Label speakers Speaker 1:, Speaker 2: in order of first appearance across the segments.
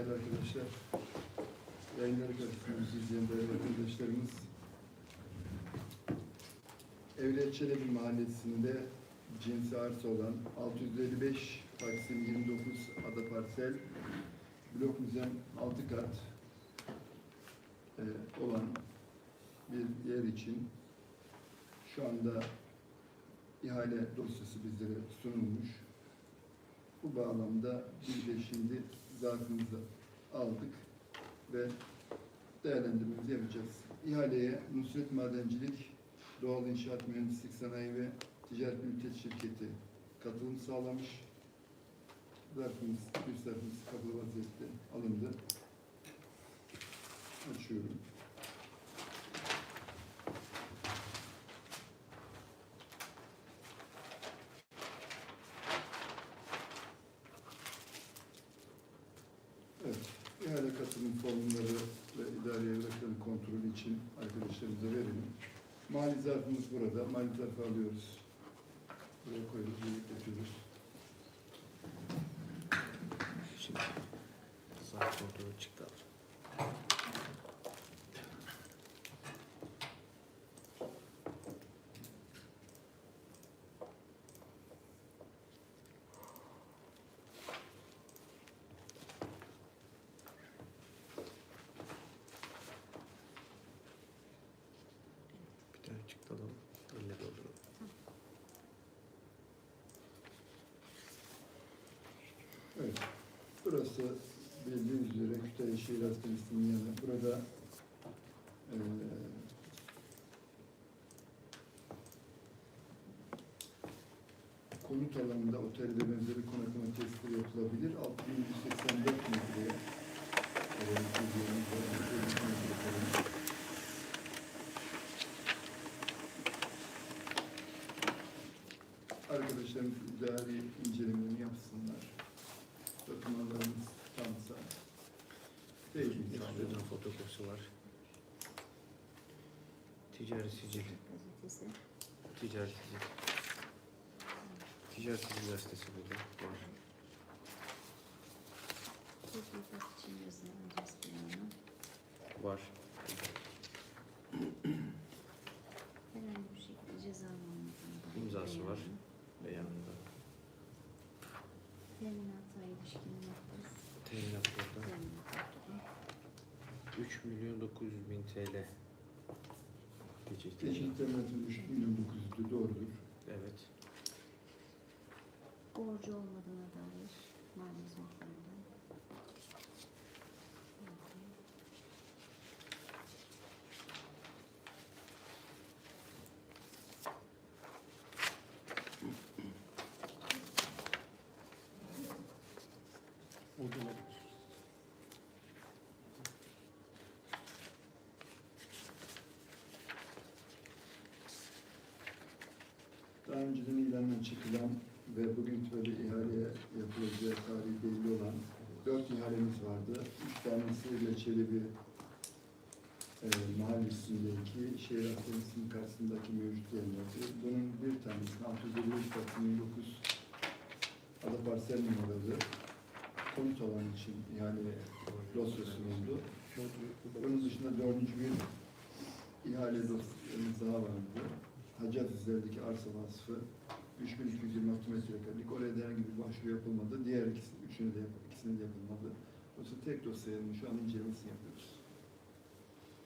Speaker 1: değerli arkadaşlar. Yayınları karşısında izleyen değerli arkadaşlarımız. Evliya Çelebi Mahallesi'nde cinsi arsa olan 655 Taksim 29 ada parsel blok müzem 6 kat e, olan bir yer için şu anda ihale dosyası bizlere sunulmuş. Bu bağlamda biz de şimdi zarfımızı aldık ve değerlendirmemizi yapacağız. İhaleye Nusret Madencilik, Doğal İnşaat Mühendislik Sanayi ve Ticaret Ünite Şirketi katılım sağlamış. Zarfımız, bir zarfımız kapalı vaziyette alındı. Açıyorum. Evet, ihale katılım formları ve idari evrakların kontrolü için arkadaşlarımıza verelim. Mali zarfımız burada. Mali zarfı alıyoruz. Buraya koyuyoruz, birlikte götürürüz.
Speaker 2: Şimdi saat kontrolü çıktı abi. Bir tane çıktı alalım. Elle dolduralım.
Speaker 1: Evet. Burası bildiğiniz üzere Kütahya Şehir Hastanesi'nin yanı. Burada eee konut alanında otel ve benzeri konaklama tesisleri yapılabilir. 6184 metreye çiziyorum. Arkadaşlarımız idari incelemelerini
Speaker 2: fotokopisi var. Ticari sicil.
Speaker 3: Gazetesi.
Speaker 2: Ticari sicil. Ticaret sicil gazetesi burada var. Var.
Speaker 3: Herhangi bir şekilde ceza
Speaker 2: İmzası var. 3 milyon 900 bin TL. Gecikti.
Speaker 1: Teşvik teminatı 3 milyon 900'lü doğrudur.
Speaker 2: Evet.
Speaker 3: Borcu olmadığına dair mali hizmetlerinden.
Speaker 1: Çelebi e, mahallesindeki şehir hastanesinin karşısındaki mevcut yerlerdi. Bunun bir tanesi 653 Taksim 29 ada parsel numaralı konut alan için ihale dosya sunuldu. Bunun dışında dördüncü bir ihale dosyamız daha vardı. Hacı Azizler'deki arsa vasfı 3226 metrekarelik. Oraya da herhangi bir başvuru yapılmadı. Diğer ikisi, üçünü de, ikisini de yapılmadı. Oysa tek dosyanın şu an incelemesini yapıyoruz.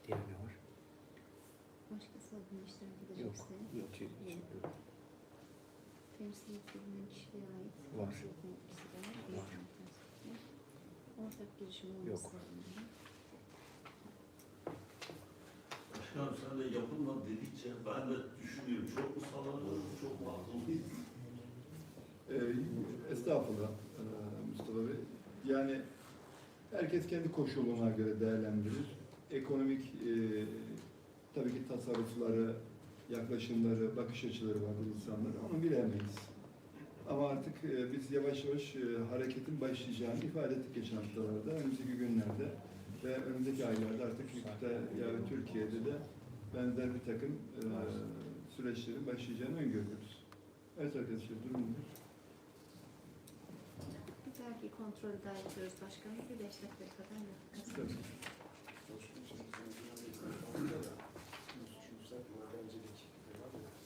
Speaker 2: Diğer ne var?
Speaker 3: Başkası adına iştirak
Speaker 2: Yok.
Speaker 3: edecekse.
Speaker 2: Yok. yok. yok.
Speaker 3: Temsil ettiğinden kişiye ait.
Speaker 2: Var.
Speaker 3: temsil yetkisi de var.
Speaker 2: Var.
Speaker 3: Ortak girişim
Speaker 2: Yok.
Speaker 3: olması halinde.
Speaker 4: Başkanım sen de yapılmadı dedikçe ben de düşünüyorum. Çok mu sallanıyoruz, çok mu akıllıyız?
Speaker 1: Ee, estağfurullah ee, Mustafa Bey. Yani herkes kendi koşuluna göre değerlendirir. Ekonomik e, tabii ki tasarrufları, yaklaşımları, bakış açıları vardır insanların. Onu bilemeyiz. Ama artık e, biz yavaş yavaş e, hareketin başlayacağını ifade ettik geçen haftalarda, önümüzdeki günlerde ve önümüzdeki aylarda artık yurtta ya Türkiye'de de benzer bir takım e, süreçlerin başlayacağını öngörüyoruz. Evet arkadaşlar durum?
Speaker 3: Ki kontrolü daha yapıyoruz başkanım. Bir beş dakika kadar yapacağız.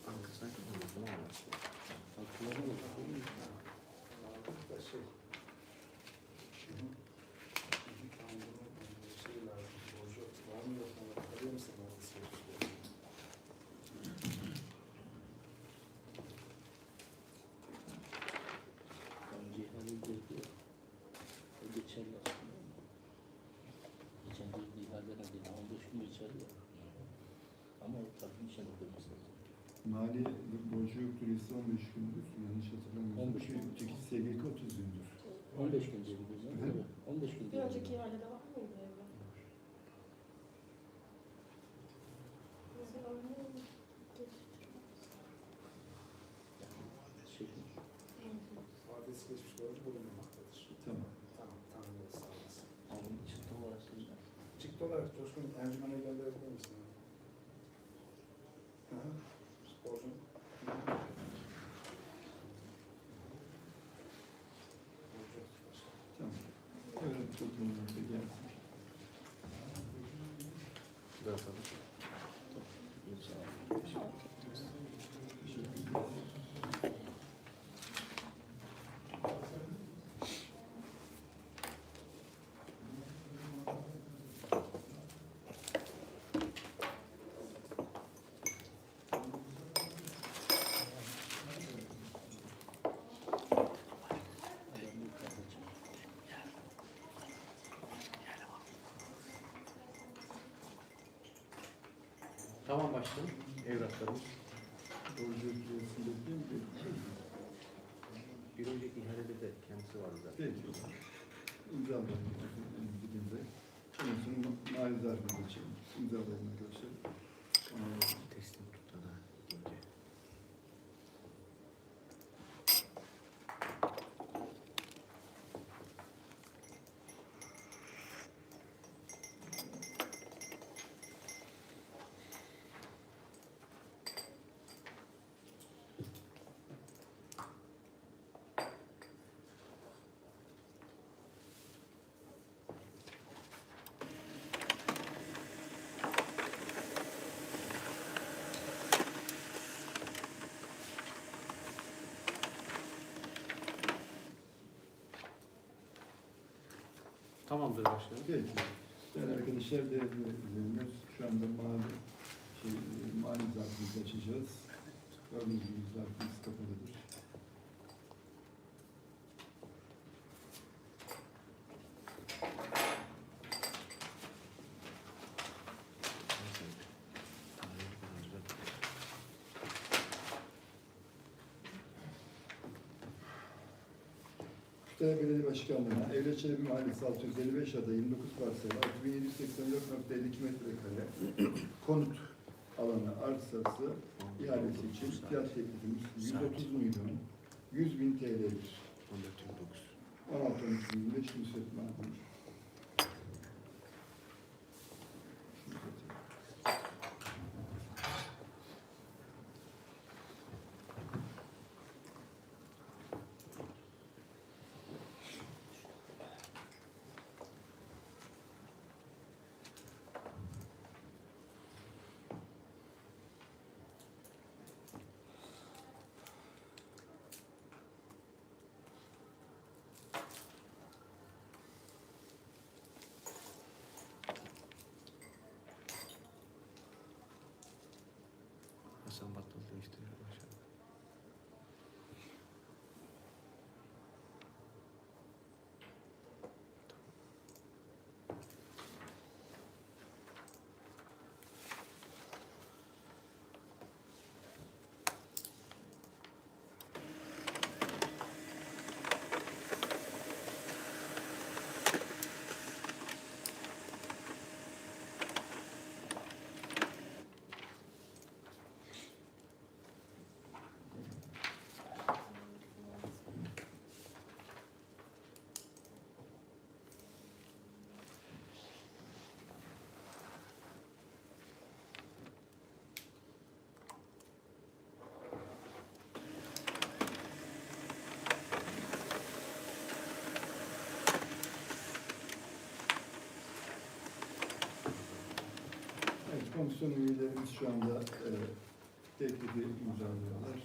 Speaker 2: Arkasına kalmasın ama.
Speaker 5: Önce hani dedi, o geçerli aslında. Geçen bir ihaleler dedi, 15 gün geçerli. Ama o takım içine koyması lazım.
Speaker 1: Mali borcu yoktur ise 15 gündür. Yanlış hatırlamıyorum.
Speaker 5: 15 gün.
Speaker 1: Öteki SGK 30 gündür.
Speaker 5: 15 gün diye biliyorum.
Speaker 1: Hı.
Speaker 5: değil mi? 15 gün
Speaker 6: Bir
Speaker 5: diye
Speaker 6: önceki ihalede var mıydı evde? Mesela ne
Speaker 5: Şey,
Speaker 7: Vadesi geçmiş borcu bulunmamaktadır.
Speaker 1: Tamam.
Speaker 7: Tamam, tamam, sağ olasın.
Speaker 5: onun çıktı olarak aslında.
Speaker 7: Çıktı olarak Coşkun Ercümen'e gönderebilir misin? Mm-hmm.
Speaker 1: Tamam
Speaker 2: başkanım. Evraklarımız.
Speaker 1: Mi?
Speaker 2: Bir önceki ihalede de kendisi vardı zaten.
Speaker 1: Peki. İmzalayalım. Dibinde. Ondan sonra mali zarfı geçelim. İmzalayalım arkadaşlar. Tamam.
Speaker 2: Tamamdır başkanım.
Speaker 1: Peki. Değerli arkadaşlar değerli izleyenler şu anda mali, şey, mali zarfımızı açacağız. Gördüğünüz gibi zarfımız kapalıdır. Kütahya Belediye Başkanlığı'na Evlet Çelebi Mahallesi 655 ada 29 parsel 6784.52 metrekare konut alanı arsası ihalesi için fiyat teklifimiz 130 milyon 100 bin TL'dir.
Speaker 2: 14.29.
Speaker 1: 16 bin 5 Nusret komisyon üyelerimiz şu anda e, teklifi imzalıyorlar.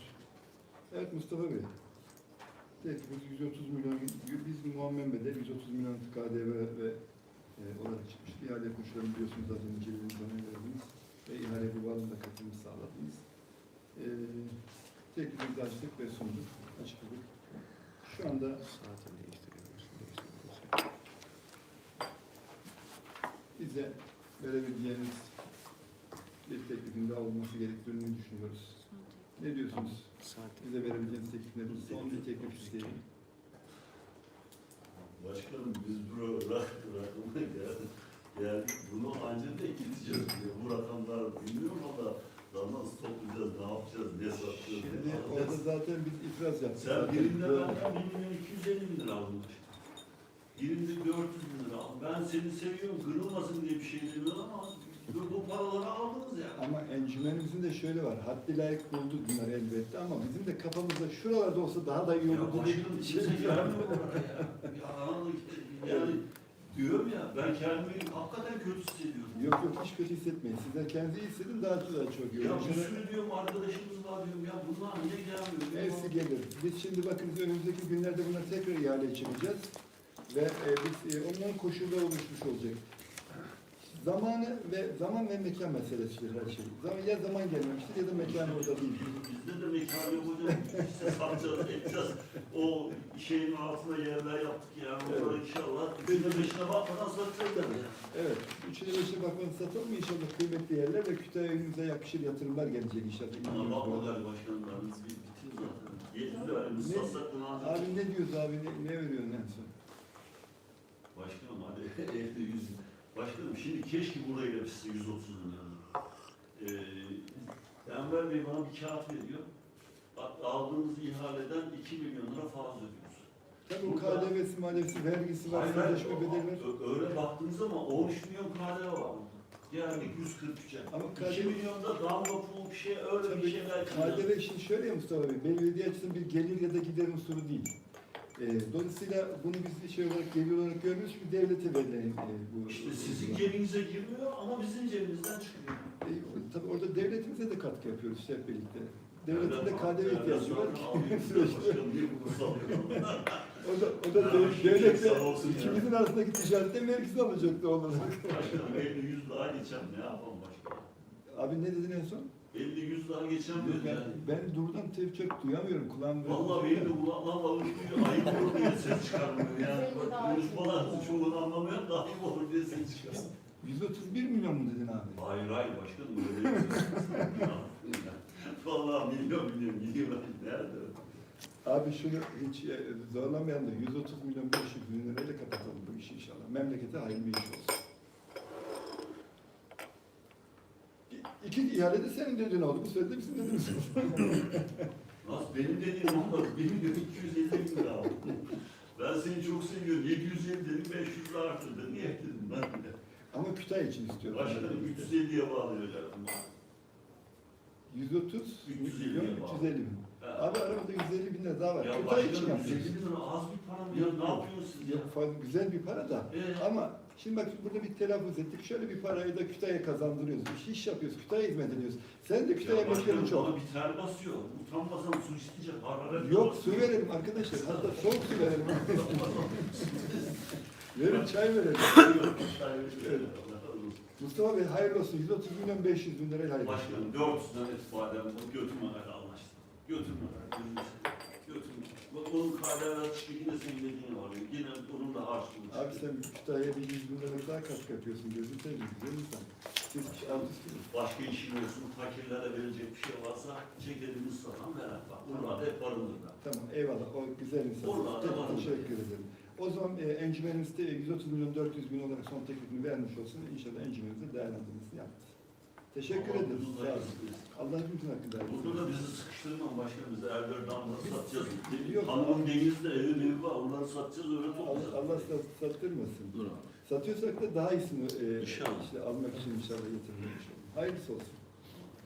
Speaker 1: Evet Mustafa Bey. Teklifimiz 130 milyon, biz Muhammed'e 130 milyon KDV ve e, olarak çıkmıştı. İhale koşullarını biliyorsunuz az önce bana verdiniz. Ve ihale bu bağlamda katılımı sağladınız. E, teklifimizi açtık ve sunduk. Açıkladık. Şu anda
Speaker 2: Saatini değiştiriyoruz.
Speaker 1: bize verebileceğiniz bir teklifin daha olması gerektiğini düşünüyoruz. Ne diyorsunuz?
Speaker 2: Saat
Speaker 1: Bize verebileceğiniz teklif nedir? Son bir teklif isteyelim.
Speaker 4: Başkanım biz bu rak, rakama geldik. Yani bunu ancak da gideceğiz diyor. Bu rakamlar bilmiyorum ama daha nasıl toplayacağız, ne yapacağız, ne satacağız,
Speaker 1: Şimdi
Speaker 4: ne
Speaker 1: orada
Speaker 4: alacağız.
Speaker 1: zaten biz itiraz yaptık.
Speaker 4: Sen
Speaker 1: Zaten
Speaker 4: birinde
Speaker 1: böyle-
Speaker 4: benden 1 milyon 250 bin lira aldın. Birinde 400 bin lira aldın. Ben seni seviyorum, kırılmasın diye bir şey demiyorum ama bu, paraları aldınız yani.
Speaker 1: Ama encümenimizin de şöyle var. Haddi layık bulduk bunları elbette ama bizim de kafamızda şuralarda olsa daha da iyi olurdu.
Speaker 4: başkanım
Speaker 1: bir şey
Speaker 4: oraya ya. Anladık. Yani diyorum ya ben kendimi hakikaten kötü hissediyorum.
Speaker 1: Yok yok hiç kötü hissetmeyin. Sizler kendinizi iyi hissedin daha daha çok iyi
Speaker 4: Ya bir
Speaker 1: Şöyle-
Speaker 4: sürü diyorum arkadaşımız var diyorum ya bunlar niye gelmiyor?
Speaker 1: Hepsi gelir. Biz şimdi bakınız önümüzdeki günlerde buna tekrar ihaleye çıkacağız. Ve e, biz e, onların koşulları oluşmuş olacak. Zamanı ve zaman ve mekan meselesidir her şey. Zaman, ya zaman gelmemiştir ya da mekan orada değil.
Speaker 4: Bizde de mekan yok hocam. İşte satacağız, edeceğiz. O şeyin altına yerler yaptık yani. Onları inşallah üçüne beşine bakmadan satacağız tabii. ya.
Speaker 1: Evet. Üçüne beşe bakmanız satalım mı inşallah kıymetli yerler ve Kütahya önümüze yakışır yatırımlar gelecek inşallah.
Speaker 4: Ama
Speaker 1: İnanıyoruz
Speaker 4: bakma
Speaker 1: buna.
Speaker 4: galiba başkanlarımız bir bitti zaten. Yetdi yani biz satsak bunu.
Speaker 1: Abi ne diyoruz abi ne, ne veriyorsun en son?
Speaker 4: Başkanım hadi evde yüz. Başkanım şimdi keşke buraya yapışsa 130 milyon. Ee, Enver Bey bana bir kağıt veriyor. Bak aldığımız ihaleden 2 milyon lira fazla ödüyoruz.
Speaker 1: Tabii o KDV'si, maliyesi, vergisi var, sözleşme bedeli
Speaker 4: öyle baktığınız zaman 13 milyon KDV var burada. Geldik 143'e.
Speaker 1: Ama
Speaker 4: 2
Speaker 1: KDV
Speaker 4: milyonda damga pul bir şey öyle bir
Speaker 1: Tabii
Speaker 4: şeyler
Speaker 1: KDV şimdi şöyle ya Mustafa Bey, belediye açısından bir gelir ya da gider unsuru değil. E, dolayısıyla bunu biz şey olarak gelir olarak görmüyoruz çünkü devlete verilen e, bu.
Speaker 4: İşte sizin cebinize girmiyor ama bizim cebimizden çıkıyor.
Speaker 1: E, tabii orada devletimize de katkı yapıyoruz işte hep birlikte. Devletin de KDV ihtiyacı var. O da, o da
Speaker 4: Ya,
Speaker 1: dev-
Speaker 4: şimdi
Speaker 1: devletle ikimizin arasındaki ticaretten vergisini alacaktı olarak.
Speaker 4: Başkanım 50 100 daha geçeceğim ne yapalım başkanım?
Speaker 1: Abi ne dedin en son?
Speaker 4: 50 100 daha diyor
Speaker 1: ben,
Speaker 4: yani.
Speaker 1: ben tabii çok duyamıyorum kulağım.
Speaker 4: Vallahi
Speaker 1: şey
Speaker 4: benim de kulağımdan alışmıyor. Ayıp olur diye ses çıkarmıyor yani. Bak, Konuşmalarınızı çoğunu anlamıyorum da ayıp olur diye ses çıkarmıyor.
Speaker 1: 131 milyon mu dedin abi?
Speaker 4: Hayır hayır başkanım öyle değil. Vallahi milyon milyon gidiyor. Nerede?
Speaker 1: Abi şunu hiç e, zorlamayalım da 130 milyon 500 bin lirayla kapatalım bu işi inşallah. Memlekete hayırlı bir iş olsun. İki ihale de senin dediğin oldu. Bu sözde bizim dediğimiz oldu.
Speaker 4: Nasıl benim dediğim olmadı. Benim dediğim 250 bin lira aldım. Ben seni çok seviyorum. 750 dedim 500 lira arttırdı. Niye dedim ben de.
Speaker 1: Ama Kütahya için istiyorum.
Speaker 4: Başkanım 350'ye bağlayacağım.
Speaker 1: 130
Speaker 4: 350
Speaker 1: milyon
Speaker 4: bin var.
Speaker 1: 350 bin. Abi aramızda 150 bin lira daha var.
Speaker 4: Ya
Speaker 1: Kütahya için
Speaker 4: başkanım
Speaker 1: yapıyoruz.
Speaker 4: 150 bin lira az bir para mı ya? Ne siz ya?
Speaker 1: Yok fazla güzel bir para da.
Speaker 4: Ee,
Speaker 1: Ama şimdi bak burada bir telaffuz ettik. Şöyle bir parayı da Kütahya kazandırıyoruz. İş, iş yapıyoruz. Kütahya hizmet ediyoruz. Sen de Kütahya
Speaker 4: başkanım
Speaker 1: çok.
Speaker 4: bir ter basıyor. Utanmasam su isteyecek. Hararet
Speaker 1: Yok su verelim arkadaşlar. Hatta soğuk su verelim. Verin çay verelim. Mustafa Bey hayırlı olsun. 130 milyon 500 bin lirayla hayırlı olsun.
Speaker 4: Başkanım 400'den itibaren bu götürmeler anlaştık. Götürmeler. gözünü seveyim. Götürme. Bak onun KDV yine senin dediğin var. Yine onun da harçlığı
Speaker 1: Abi sen Kütahya'ya bir 100 bin lira daha katkı yapıyorsun. Gözün seveyim. Güzel insan. Siz üst gibi.
Speaker 4: Başka işin olsun, fakirlere verecek bir şey varsa çekelimiz satan veren bak. Bunlar hep barınırlar.
Speaker 1: Tamam eyvallah. O güzel insan.
Speaker 4: Oralarda
Speaker 1: Çok
Speaker 4: var.
Speaker 1: teşekkür ederim. O zaman e, encümenimiz de 130 milyon 400 bin olarak son teklifini vermiş olsun. İnşallah encümenimiz de değerlendirmesini yaptı. Teşekkür
Speaker 4: Allah bunu
Speaker 1: Sağ olun. Allah hepimizin hakkında.
Speaker 4: Burada da bizi sıkıştırmam başka bize Erdoğan damları satacağız.
Speaker 1: Yok.
Speaker 4: Hanımın denizde evi mevi var. Onları satacağız öyle
Speaker 1: Allah,
Speaker 4: toplayacağız.
Speaker 1: Allah sat, sattırmasın.
Speaker 4: Dur abi.
Speaker 1: Satıyorsak da daha iyisini e,
Speaker 4: İnşallah.
Speaker 1: işte almak için inşallah getirmek inşallah. Hayırlısı olsun.